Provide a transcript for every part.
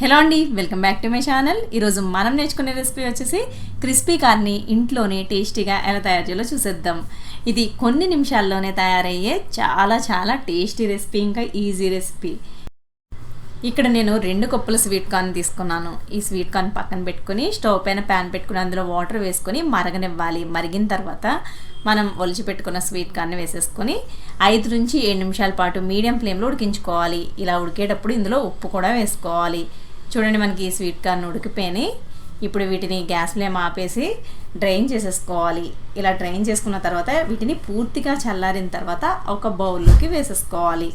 Hello అండి welcome back to my channel. ఈరోజు మనం నేర్చుకునే రెసిపీ వచ్చేసి క్రిస్పీ కార్ని ఇంట్లోనే టేస్టీగా ఎలా తయారు చేయాలో చూసేద్దాం. ఇది కొన్ని నిమిషాల్లోనే తయారయ్యే చాలా చాలా టేస్టీ రెసిపీ ఇంకా ఈజీ రెసిపీ. ఇక్కడ నేను రెండు కప్పుల స్వీట్ కార్న్ తీసుకున్నాను. ఈ స్వీట్ కార్న్ పక్కన పెట్టుకుని స్టవ్ పైన ప్యాన్ పెట్టుకుని అందులో వాటర్ వేసుకొని మరగనివ్వాలి. మరిగిన తర్వాత మనం ఒలిచి పెట్టుకున్న స్వీట్ కార్న్ వేసేసుకొని ఐదు నుంచి ఏడు నిమిషాల పాటు మీడియం ఫ్లేమ్లో ఉడికించుకోవాలి. ఇలా ఉడికేటప్పుడు ఇందులో ఉప్పు కూడా వేసుకోవాలి. చూడండి మనకి ఈ స్వీట్ కార్న్ ఉడికిపోయి ఇప్పుడు వీటిని గ్యాస్ ఫ్లేమ్ ఆపేసి డ్రైన్ చేసేసుకోవాలి. ఇలా డ్రైన్ చేసుకున్న తర్వాత వీటిని పూర్తిగా చల్లారిన తర్వాత ఒక బౌల్లోకి వేసేసుకోవాలి.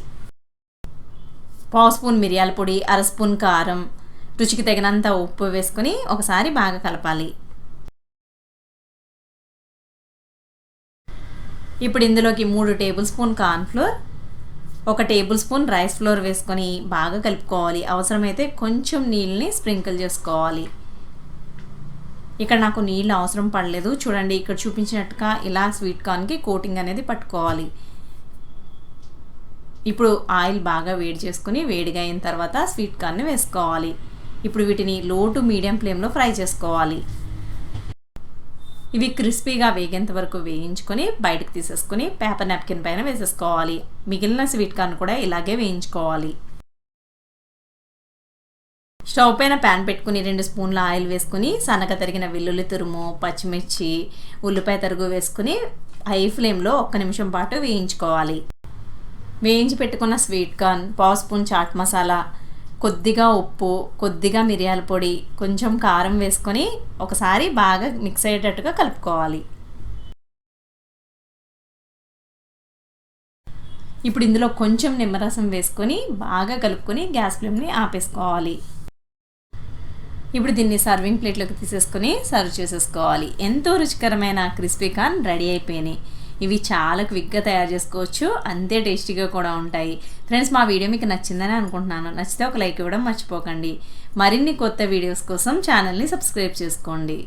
పావు స్పూన్ మిరియాల పొడి అర స్పూన్ కారం రుచికి తగినంత ఉప్పు వేసుకొని ఒకసారి బాగా కలపాలి. ఇప్పుడు ఇందులోకి మూడు టేబుల్ స్పూన్ కార్న్ఫ్లోర్ ఒక టేబుల్ స్పూన్ రైస్ ఫ్లోర్ వేసుకొని బాగా కలుపుకోవాలి. అవసరమైతే కొంచెం నీళ్ళని స్ప్రింకిల్ చేసుకోవాలి. ఇక్కడ నాకు నీళ్ళు అవసరం పడలేదు. చూడండి ఇక్కడ చూపించినట్టుగా ఇలా స్వీట్ కార్న్కి కోటింగ్ అనేది పట్టుకోవాలి. ఇప్పుడు ఆయిల్ బాగా వేడి చేసుకుని వేడిగా అయిన తర్వాత స్వీట్ కార్న్ని వేసుకోవాలి. ఇప్పుడు వీటిని లో టు మీడియం ఫ్లేమ్లో ఫ్రై చేసుకోవాలి. ఇవి క్రిస్పీగా వేగేంత వరకు వేయించుకొని బయటకు తీసేసుకొని పేపర్ నాప్కిన్ పైన వేసేసుకోవాలి. మిగిలిన స్వీట్ కార్న్ కూడా ఇలాగే వేయించుకోవాలి. స్టవ్ పైన ప్యాన్ పెట్టుకుని రెండు స్పూన్ల ఆయిల్ వేసుకుని సన్నగా తరిగిన వెల్లుల్లి తురుము పచ్చిమిర్చి ఉల్లిపాయ తరుగు వేసుకుని హై ఫ్లేమ్లో ఒక్క నిమిషం పాటు వేయించుకోవాలి. వేయించి పెట్టుకున్న స్వీట్ కార్న్ పావు స్పూన్ చాట్ మసాలా కొద్దిగా ఉప్పు కొద్దిగా మిరియాల పొడి కొంచెం కారం వేసుకొని ఒకసారి బాగా మిక్స్ అయ్యేటట్టుగా కలుపుకోవాలి. ఇప్పుడు ఇందులో కొంచెం నిమ్మరసం వేసుకొని బాగా కలుపుకొని గ్యాస్ ఫ్లేమ్ని ఆపేసుకోవాలి. ఇప్పుడు దీన్ని సర్వింగ్ ప్లేట్లోకి తీసేసుకొని సర్వ్ చేసేసుకోవాలి. ఎంతో రుచికరమైన క్రిస్పీ కార్న్ రెడీ అయిపోయినాయి ఇవి చాలా క్విక్గా తయారు చేసుకోవచ్చు. అంతే టేస్టీగా కూడా ఉంటాయి. ఫ్రెండ్స్ మా వీడియో మీకు నచ్చిందని అనుకుంటున్నాను. నచ్చితే ఒక లైక్ ఇవ్వడం మర్చిపోకండి. మరిన్ని కొత్త వీడియోస్ కోసం ఛానల్ని సబ్స్క్రైబ్ చేసుకోండి.